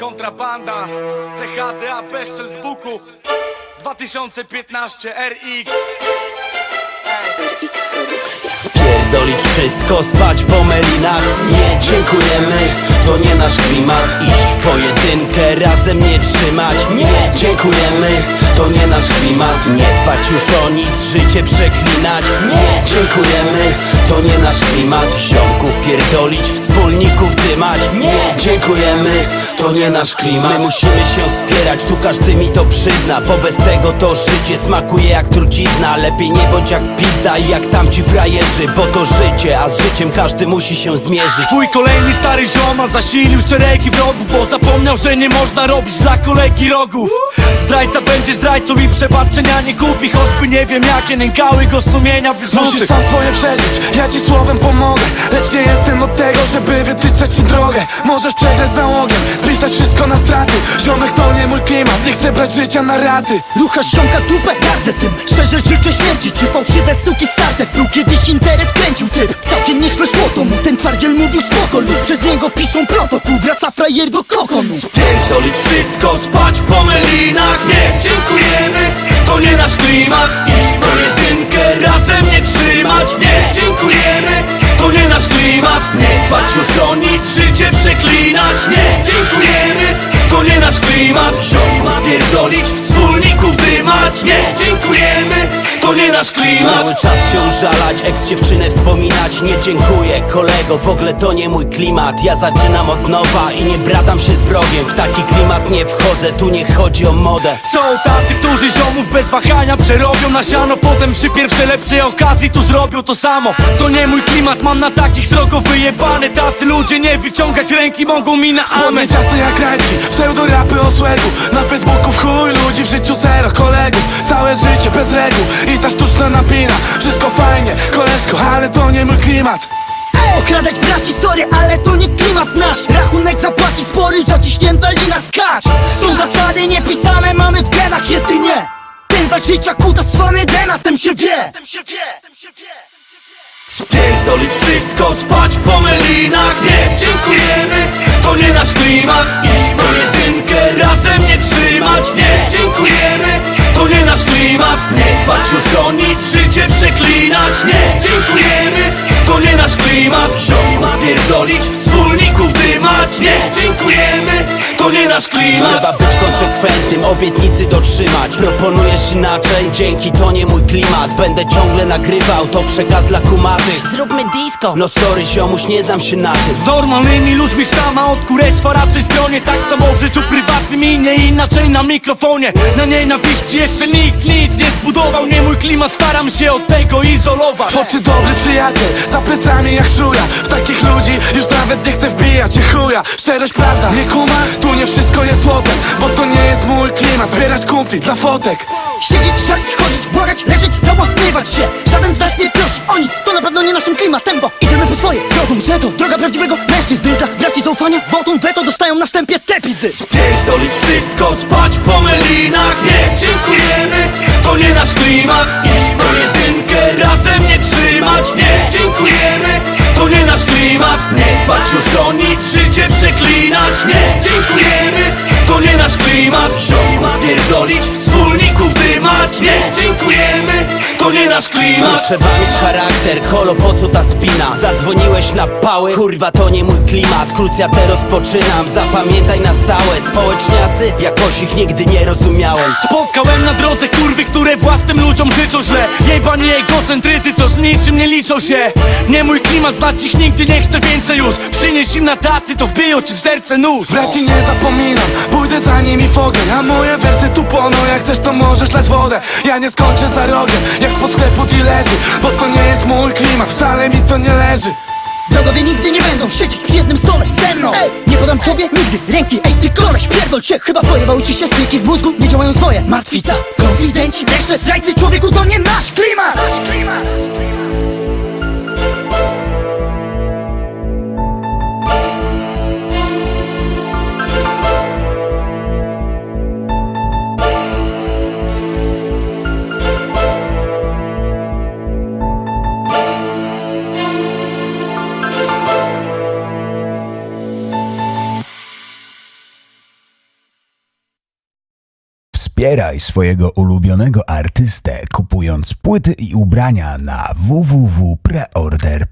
Kontrabanda, CHDA, Beszczel z Buku. 2015 RX Spierdolić wszystko, spać po melinach. Nie dziękujemy, to nie nasz klimat. Iść w pojedynkę, razem nie trzymać. Nie dziękujemy, to nie nasz klimat. Nie dbać już o nic, życie przeklinać. Nie dziękujemy, to nie nasz klimat. Ziomków pierdolić, wspólników dymać. Nie dziękujemy, to nie nasz klimat. My musimy się wspierać, tu każdy mi to przyzna. Bo bez tego to życie smakuje jak trucizna. Lepiej nie bądź jak pizda jak tamci frajerzy Bo to życie, a z życiem każdy musi się zmierzyć. Twój kolejny stary ziomal zasilił szeregi wrogów Bo zapomniał, że nie można robić dla kolegi rogów Zdrajca będzie zdrajcą i przebaczenia nie kupi Choćby nie wiem jakie nękały go sumienia wyrzuty. Musisz sam swoje przeżyć, ja ci słowem pomogę Lecz nie jestem od tego, żeby wytyczać ci drogę. Możesz przegrać z nałogiem, spisać wszystko na straty. Ziomek to nie mój klimat, nie chcę brać życia na raty. Ruchasz ziomka dupę, gardzę tym. Szczerze życzę śmierci ci fałszywe suki starte Wprół kiedyś interes kręcił typ Całkiem nieźle szło to mu. Ten twardziel mówił spoko lub Przez niego piszą protokół. Wraca frajer do kokonu. Pierdolić wszystko, spać po Nie dziękujemy, to nie nasz klimat. Iść pojedynkę, razem nie trzymać. Nie dziękujemy, to nie nasz klimat. Nie dbać już o nic, życie przeklinać. Nie dziękujemy, to nie nasz klimat. Ziomków pierdolić, wspólników dymać Nie. Dziękujemy, to nie nasz klimat. Cały czas się żalać, ex dziewczynę wspominać. Nie dziękuję kolego, w ogóle to nie mój klimat. Ja zaczynam od nowa i nie bratam się z wrogiem. W taki klimat nie wchodzę, tu nie chodzi o modę. Są tacy, którzy ziomów bez wahania przerobią na siano. Potem przy pierwszej lepszej okazji tu zrobią to samo. To nie mój klimat, mam na takich srogo wyjebane. Tacy ludzie nie wyciągać ręki mogą mi na amen ciasne jak rajki, pseudorapy o słegu Na Facebooku w chuj ludzi, w życiu zero kolegów Całe życie bez reguł i ta sztuczna napina. Wszystko fajnie, koleżko, ale to nie mój klimat. Okradać braci, sorry, ale to nie klimat nasz. Rachunek zapłaci spory, zaciśnięta lina skacz. Są zasady niepisane, mamy w genach jedynie. Ten za życia kuta swany wie Tem się wie, tem się wie Spierdolić wszystko, spać po melinach. Nie dziękujemy, to nie nasz klimat. Iść pojedynkę, razem nie trzymać Nie dziękujemy, to nie nasz klimat. Nie dbać już o nic, życie przeklinać. Nie dziękujemy, to nie nasz klimat. Ziomków pierdolić, wspólników dymać. Nie dziękujemy, to nie nasz klimat. Trzeba być konsekwentnym, obietnicy dotrzymać. Proponujesz inaczej, dzięki to nie mój klimat. Będę ciągle nagrywał, to przekaz dla kumatych. Zróbmy disco. No sorry ziomuś, nie znam się na tym. Z normalnymi ludźmi sztama od kurestwa raczej stronie Tak samo w życiu prywatnym i nie inaczej na mikrofonie. Na nienawiści jeszcze nikt nic nie zbudował Nie klimat, staram się od tego izolować. Oczy dobry przyjaciel, za plecami jak szuja. W takich ludzi już nawet nie chcę wbijać się chuja. Szczerość prawda, nie kumasz? Tu nie wszystko jest złotem Bo to nie jest mój klimat. Zbierać kumpli dla fotek. Siedzieć, szalić, chodzić, błagać, leżeć, załamywać się. Żaden z nas nie prosi o nic, to na pewno nie naszym klimatem Bo idziemy po swoje, zrozum, że to droga prawdziwego mężczyzny. Dla braci zaufania, tą weto dostają na wstępie te pizdy. Pierdolić wszystko, spać po melinach. Nie dziękujemy, to nie nasz klimat. Iść w pojedynkę, razem nie trzymać. Nie dziękujemy, to nie nasz klimat. Nie dbać już o nic, życie przeklinać. Nie dziękujemy, to nie nasz klimat. Ziomków pierdolić, wspólników dymać. Nie dziękujemy, to nie nasz klimat. Trzeba mieć charakter, holo po co ta spina? Zadzwoniłeś na pały, kurwa to nie mój klimat. Krucjatę rozpoczynam, zapamiętaj na stałe. Społeczniacy, jakoś ich nigdy nie rozumiałem. Spotkałem na drodze kurwy, które własnym ludziom życzą źle. Jebani egocentrycy, co z niczym nie liczą się. Nie mój klimat, znać ich nigdy nie chcę więcej już. Przynieś im na tacy, to wbiją ci w serce nóż. Braci nie zapominam, pójdę za nimi w ogień A moje wersy tu płoną, jak chcesz to możesz lać wodę. Ja nie skończę za rogiem, jak spod sklepu dealerzy Bo to nie jest mój klimat, wcale mi to nie leży. Drogowie nigdy nie będą siedzieć przy jednym stole ze mną. Ej, Nie podam tobie nigdy ręki, ej ty koleś, pierdol się. Chyba pojebały ci się styki w mózgu, nie działają swoje. Martwica, konfidenci, jeszcze zdrajcy Człowieku to nie nasz klimat. Nasz klimat Wspieraj swojego ulubionego artystę kupując płyty i ubrania na www.preorder.pl